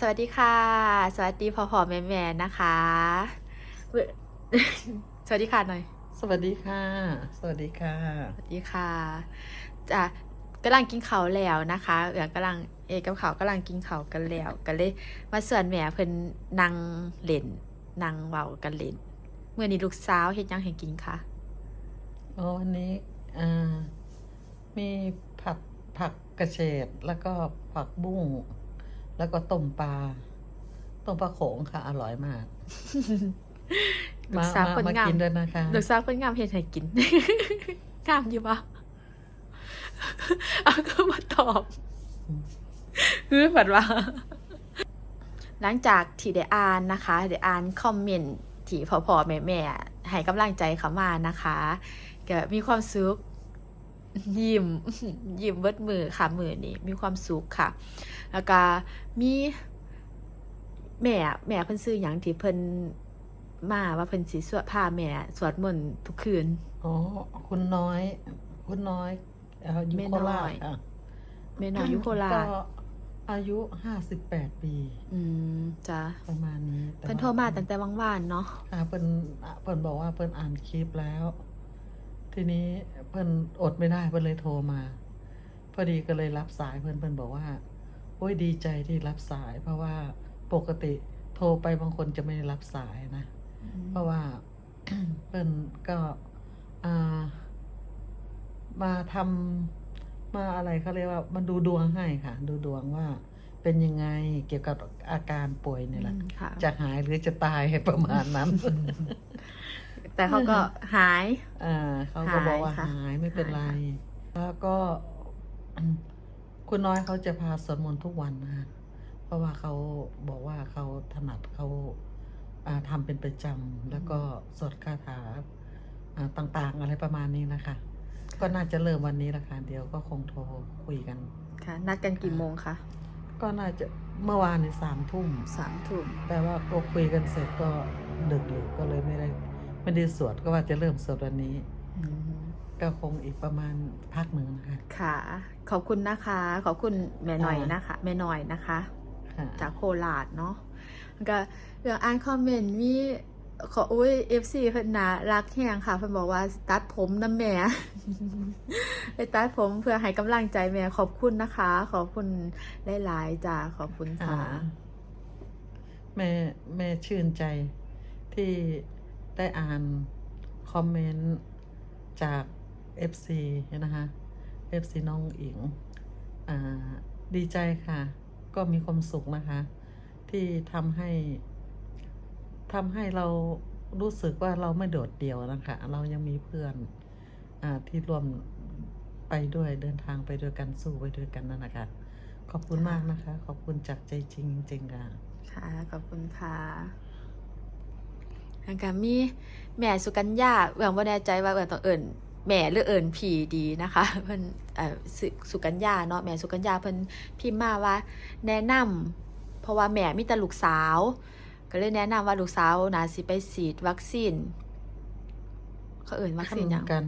สวัสดีค่ะ สวัสดีพ่อพ่อแม่แม่นะคะเว้ยสวัสดีค่ะหน่อย สวัสดีค่ะ สวัสดีค่ะ สวัสดีค่ะจะกำลังกินข้าวแล้วนะคะเอือกำลังเอกับเขาวกำลังกินข้าวกันแล้วก็เลยมาส่วนแม่เพิ่นนั่งเล่นนั่งเว้ากันเล่นเมื่อนี้ลูกสาวเฮ็ดหยังให้กินคะอ๋อวันนี้อ่ามีผักผักกระเฉดแล้วก็ผักบุ้ง แล้วก็ต้มปลา ต้มปลาโขงค่ะ อร่อยมาก ลูมากสาวมาคนมางามกินด้วยนะคะ ลูกสาวคนงามเฮ็ดให้กิน งามอยู่ปะเอาก็มาตอบคือฝันว่า หลังจากที่ได้อ่านนะคะได้อ่านคอมเมนต์ที่พอพอแม่แม่ๆให้กำลังใจเขามานะคะก็มีความสุข ยิ้มยิ้มเบิดมือค่ะมือนี้มีความสุขค่ะ แล้วก็มีแม่แม่เพิ่นซื้อหยังที่เพิ่นมาว่าเพิ่นสิสวดพาแม่สวดมนต์ทุกคืนอ๋อคุณน้อย คุณน้อยเอ่ออยู่แม่โคน้ราอชยค่ะแม่น้อยอยู่โคราชก็อายุห้าสิบแปดปี อืมจ้ะประมาณนี้แต่เพิ่นว่โทรมาตั้งแต่ว่างๆเนาะค่ะเพิ่นอะเพิ่นบอกว่าเพิ่นอ่านคลิปแล้ว ทีนี้ เพิ่นอดไม่ได้เพิ่นเลยโทรมา พอดีก็เลยรับสายเพิ่นเพิ่นบอกว่าโอ้ยดีใจที่รับสาย เพราะว่าปกติโทรไปบางคนจะไม่ได้รับสายนะ เพราะว่าเพิ่นก็อ่ามาทำมาอะไรเขาเรียกว่า มันดูดวงให้ค่ะ ดูดวงว่าเป็นยังไงเกี่ยวกับอาการป่วยนี่แหละอืมค่ะจะหายหรือจะตายประมาณนั้น แต่เขาก็หาย อ่าเขาก็บอกว่าหายค่ะหายไม่เป็นไร หาย แล้วก็อืมคุณน้อยเขาจะพาสวดมนต์ทุกวันนะคะเพราะว่าเขาบอกว่าเขาถนัดเขาอ่าทำเป็นประจำแล้วก็สวดคาถาอ่าต่างๆ อะไรประมาณนี้นะคะ ก็น่าจะเริ่มวันนี้ละค่ะเดี๋ยวก็คงโทรคุยกัน ค่ะ นัดกันกี่โมงคะก็น่าจะเมื่อวานในสามทุ่ม สามทุ่มแต่ว่าก็คุยกันเสร็จก็ดึกอยู่ก็เลยไม่ได้ ไม่ได้สวดก็ว่าจะเริ่มสวดวันนี้อืมก็คงอีกประมาณพักหนึ่งนะคะ ค่ะ ขอบคุณนะคะ ขอบคุณแม่หน่อยค่ะนะคะแม่หน่อยนะคะค่ะจากโคราชเนาะแล้วก็เรื่องอ่านคอมเมนต์มีขออุ้ยเอฟซีเพิ่นนะรักแฮงค่ะเพิ่นบอกว่าตัดผมน้ำแม่ไปตัดผมเพื่อให้กำลังใจแม่ขอบคุณนะคะ ขอบคุณหลายๆจ้าขอบคุณค่ะ แม่แม่ชื่นใจที่ ได้อ่านคอมเมนต์จาก FC นะคะ FC น้องอิงอ่าดีใจค่ะ ก็มีความสุขนะคะ ที่ทำให้ทำให้เรารู้สึกว่าเราไม่โดดเดี่ยวนะคะ เรายังมีเพื่อนอที่ร่วมไปด้วยเดินทางไปด้วยกันสู้ไปด้วยกันนั่นนะคะ ขอบคุณมากนะคะ ขอบคุณจากใจจริงจริงค่ะ ค่ะ ขอบคุณค่ะ ทางการมีแม่สุกัญญาเอืองว่าแน่ใจว่าเอืองต้องเอิ่นแม่หรือเอิ่นผีดีนะคะเพิ่นเอ่อสุสุกัญญาเนาะแม่สุกัญญาเพิ่นพิมพ์มาว่าแนะนำเพราะว่าแม่มีแต่ลูกสาว ก็เลยแนะนำว่าลูกสาวน่าสิไปฉีดวัคซีนเขาเอิ่นวัคซีนหยังกัน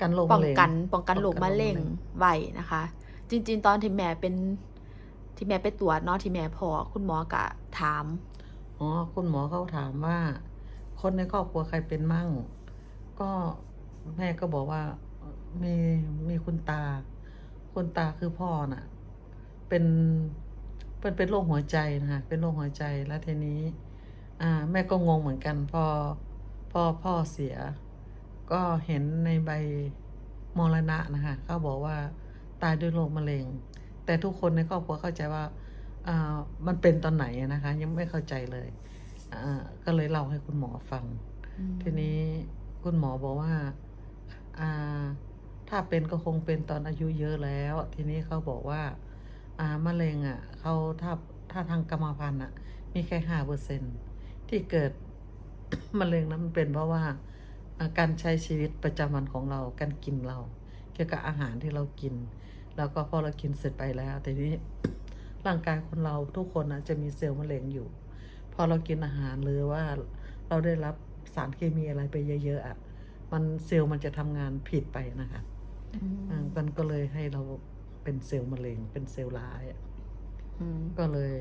กันโรคป้องมะเร็งกันป้องกันโรคป้องกันมะเร็งโรคมะเร็งไว้นะคะ จริง ๆ ตอนที่แม่เป็นที่แม่ไปตรวจเนาะที่แม่พอคุณหมอกะถาม อ๋อคุณหมอเขาถามว่า คนในครอบครัวใครเป็นมั่ง ก็แม่ก็บอกว่ามีมีคุณตา คุณตาคือพ่อน่ะ เป็นเป็นเป็นโรคหัวใจนะคะเป็นโรคหัวใจแล้วทีนี้ อ่า แม่ก็งงเหมือนกัน พอพอพ่อเสีย ก็เห็นในใบมรณะนะคะเขาบอกว่าตายด้วยโรคมะเร็ง แต่ทุกคนในครอบครัวเข้าใจว่าอ่า มันเป็นตอนไหนอะนะคะ ยังไม่เข้าใจเลยอ่าก็เลยเล่าให้คุณหมอฟัง ทีนี้คุณหมอบอกว่าอ่าถ้าเป็นก็คงเป็นตอนอายุเยอะแล้ว ทีนี้เขาบอกว่าอ่ามะเร็งอะเขาถ้าถ้าทางกรรมพันธุ์อะ มีแค่ห้าเปอร์เซ็นที่เกิดมะเร็งนั้นมันเป็นเพราะว่าอ่าการใช้ชีวิตประจำวันของเราการกินเรา เกี่ยวกับอาหารที่เรากิน แล้วก็พอเรากินเสร็จไปแล้วทีนี้ ร่างกายคนเราทุกคนนะจะมีเซลล์มะเร็งอยู่ พอเรากินอาหารหรือว่าเราได้รับสารเคมีอะไรไปเยอะๆอะมันเซลล์มันจะทำงานผิดไปนะคะอืมอ่ามันก็เลยให้เราเป็นเซลล์มะเร็ง เป็นเซลล์ร้ายอะอืมก็เลย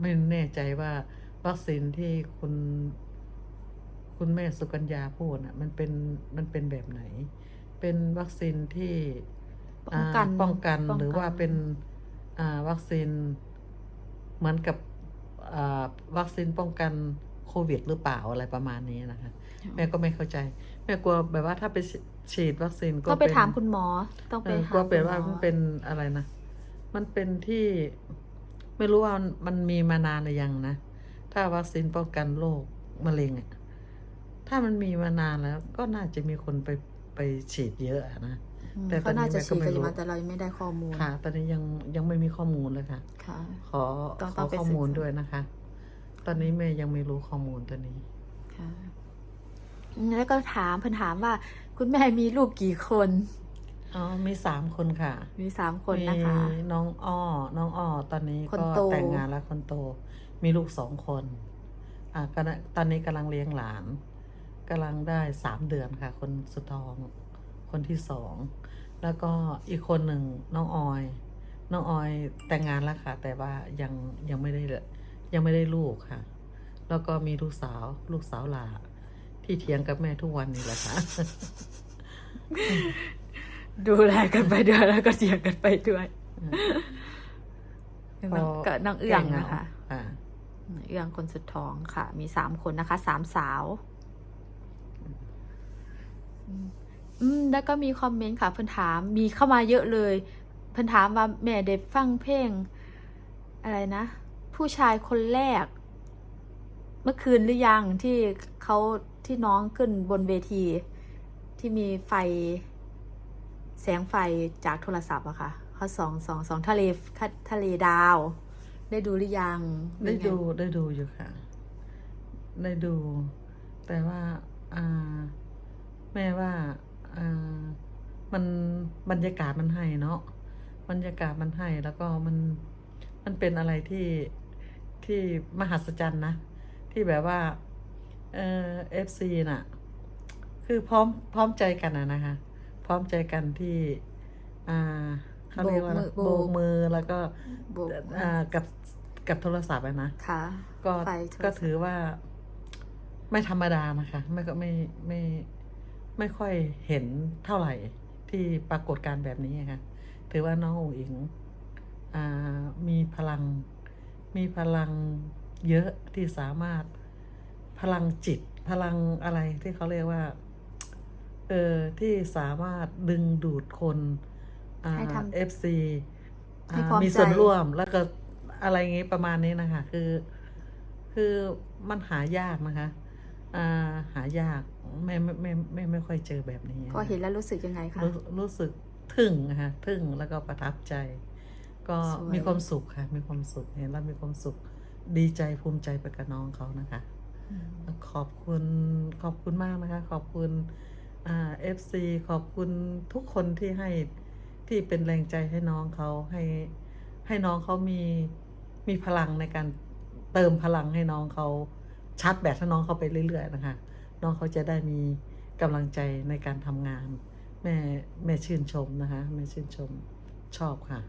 ไม่แน่ใจว่าวัคซีนที่คุณคุณแม่สุกัญญาพูดน่ะ มันเป็นมันเป็นแบบไหน เป็นวัคซีนที่ป้องกันอ่าป้องกันป้องกันหรือว่าเป็นอ่า วัคซีนเหมือนกับอ่าวัคซีนป้องกันโควิดหรือเปล่าอะไรประมาณนี้นะคะ แม่ก็ไม่เข้าใจ แม่กลัวแบบว่าถ้าไปฉีดวัคซีนก็ไปเป็นถามคุณหมอ ต้องไปเออหากลัวเป็นคุณหว่ามันเป็นอะไรนะ มันเป็นที่ไม่รู้ว่ามันมีมานานหรือยังนะ ถ้าวัคซีนป้องกันโรคมะเร็งอะถ้ามันมีมานานแล้วก็น่าจะมีคนไป ไปฉีดเยอะอะนะ อืมแต่ตอนนี้เขาน่าจะแม่ก็ฉีดไม่กันอยู่รู้ มาแต่เรายังไม่ได้ข้อมูล ค่ะ ตอนนี้ยังยังไม่มีข้อมูลเลยค่ะ ค่ะ ขอต้องขต้อองไปข้อมูลศึกษา ด้วยนะคะ ตอนนี้แม่ยังไม่รู้ข้อมูลตัวนี้ ค่ะอืมแล้วก็ถามเพิ่นถามว่า คุณแม่มีลูกกี่คน อ๋อ มีสามคนค่ะมีสามคนนะคะ มีน้องอ้อ น้องอ้อ ตอนนี้คนก็โต แต่งงานแล้วคนโต มีลูกสองคน อ่าก็ตอนนี้กำลังเลี้ยงหลาน กำลังได้สามเดือนค่ะ คนสุดท้องคนที่สองแล้วก็อีกคนหนึ่งน้องออย น้องออยแต่งงานแล้วค่ะ แต่ว่ายังยังไม่ได้ยังไม่ได้ลูกค่ะ แล้วก็มีลูกสาวลูกสาวหลาที่เถียงกับแม่ทุกวันนี่แหละค่ะ ดูแลกันไปด้วยแล้วก็เถียงกันไปด้วยพอกับน้องเอื้องแก้หานะคะอ่าเอื้องคนสุดท้องค่ะ มีสามคนนะคะสามสาว อืมแล้วก็มีคอมเมนต์ค่ะเพิ่นถามมีเข้ามาเยอะเลย เพิ่นถามว่าแม่เด็ดฟังเพลงอะไรนะ ผู้ชายคนแรก เมื่อคืนหรือยังที่เขาที่น้องขึ้นบนเวที ที่มีไฟ แสงไฟจากโทรศัพท์อะค่ะเขาสองสองสองทะเลทะเลดาว ได้ดูหรือยังได้ดูได้ดูอยู่ค่ะ ได้ดู แต่ว่า อ่า แม่ว่าอ่ามันบรรยากาศมันให้เนาะบรรยากาศมันให้แล้วก็มันมันเป็นอะไรที่ที่มหัศจรรย์นะ ที่แบบว่าเออฟซีน่ะ คือพร้อมพร้อมใจกันอะนะคะ พร้อมใจกันที่ อ่าเขาเรียกว่าอะไรโบกมือโบกมือแล้วก็โบกอ่ากับกับโทรศัพท์อะนะค่ะก็ไฟโทรศัพท์ก็ถือว่าไม่ธรรมดานะคะ ไม่ก็ไม่ไม่ ไม่ค่อยเห็นเท่าไหร่ที่ปรากฏการณ์แบบนี้ค่ะถือว่าน้องอุ๋งอิงอ่ามีพลังมีพลังเยอะที่สามารถพลังจิตพลังอะไรที่เขาเรียกว่าเออที่สามารถดึงดูดคนอ่าให้ทำเอฟซีให้พร้อมมีส่วนใจร่วมแล้วก็อะไรอย่างงี้ประมาณนี้นะคะ คือ คือมันหายากนะคะ อ่าหายาก ไม่ไม่ไม่ไม่ไม่ค่อยเจอแบบนี้พอเห็นแล้วรู้สึกยังไงคะรู้รู้สึกทึ่งนะคะทึ่งแล้วก็ประทับใจ ก็สวยมีความสุขค่ะ มีความสุขเห็นแล้วมีความสุขดีใจภูมิใจไปกับน้องเขานะคะอืมขอบคุณขอบคุณมากนะคะ ขอบคุณอ่าเอฟซีขอบคุณทุกคนที่ให้ที่เป็นแรงใจให้น้องเขาให้ให้น้องเขามีมีพลังในการเติมพลังให้น้องเขาชาร์จแบตให้น้องเขาไปเรื่อยๆนะคะ น้องเขาจะได้มีกำลังใจในการทำงาน แม่แม่ชื่นชมนะคะแม่ชื่นชมชอบค่ะ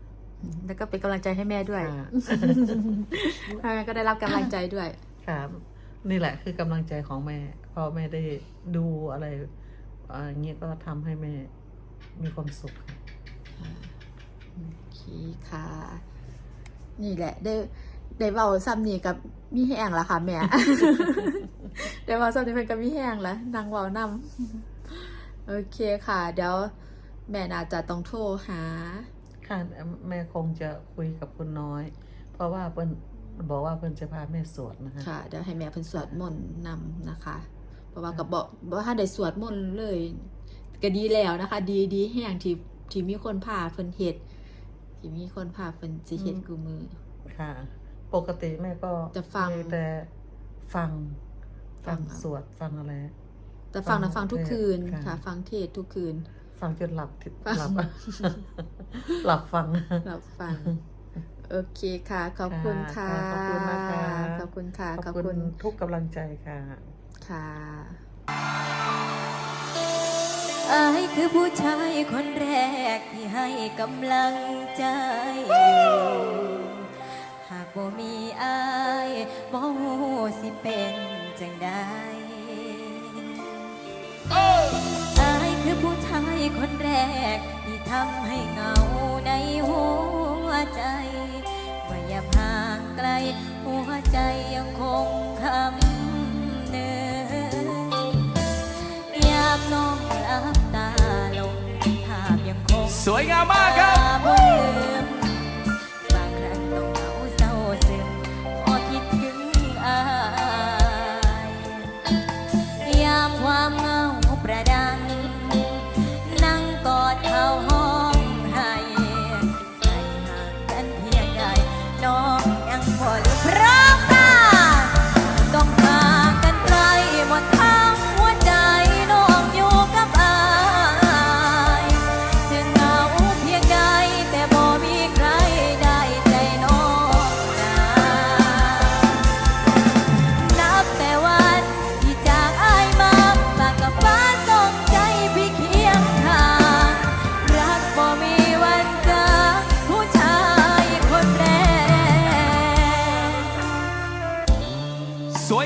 แล้วก็เป็นกำลังใจให้แม่ด้วยค่ะแม่ก็ได้รับกำลังใจด้วยครับนี่แหละคือกำลังใจของแม่พอแม่ได้ดูอะไรอ่าอย่างเงี้ยก็ทำให้แม่มีความสุขค่ะโอเคค่ะ นี่แหละได้ ได้เบาซ้ำนี่กับมีแห้งแล้วค่ะ แม่ ได้เบาซ้ำนี่เป็นกับมีแห้งแล้วนางเบานำโอเคค่ะ เดี๋ยวแม่น่าจะต้องโทรหา ค่ะแม่คงจะคุยกับคุณน้อย เพราะว่าเพิ่นบอกว่าเพิ่นจะพาแม่สวดนะคะค่ะเดี๋ยวให้แม่เพิ่นสวดมนต์นำนะคะ เพราะว่ากับบอกว่าถ้าได้สวดมนต์เลยก็ดีแล้วนะคะ ดีดีแห้งที่ที่มีคนพาเพิ่นเฮ็ดที่มีคนพาเพิ่นสิเฮ็ดกูมือค่ะ ปกติแม่ก็จะฟัง มีแต่ฟังฟัฟังงเอาสวดฟังอะไร แต่ฟังนะฟัฟังงทุกเทศคืนค่ะค่ะ ฟังเทศทุกคืน ฟังจนหลับทิฟังหลับหลับฟังเราฟังโอเคค่ะ ขอบคุณค่ะค่ะขอบคุณนะคะขอบคุณค่ะ ขอบคุณทุกกำลังใจค่ะ ค่ะอายคือผู้ชายคนแรกที่ให้กำลังใจากบ่มีอายบ่ฮู้สิเป็นจังได้อายคือผู้ชายคนแรก ที่ทำให้เงาในหัวใจว่าอย่าพางไกล หัวใจยังคงคำเนิงยามน้องลับตาลงภาพยังคงสวยงามมากครับ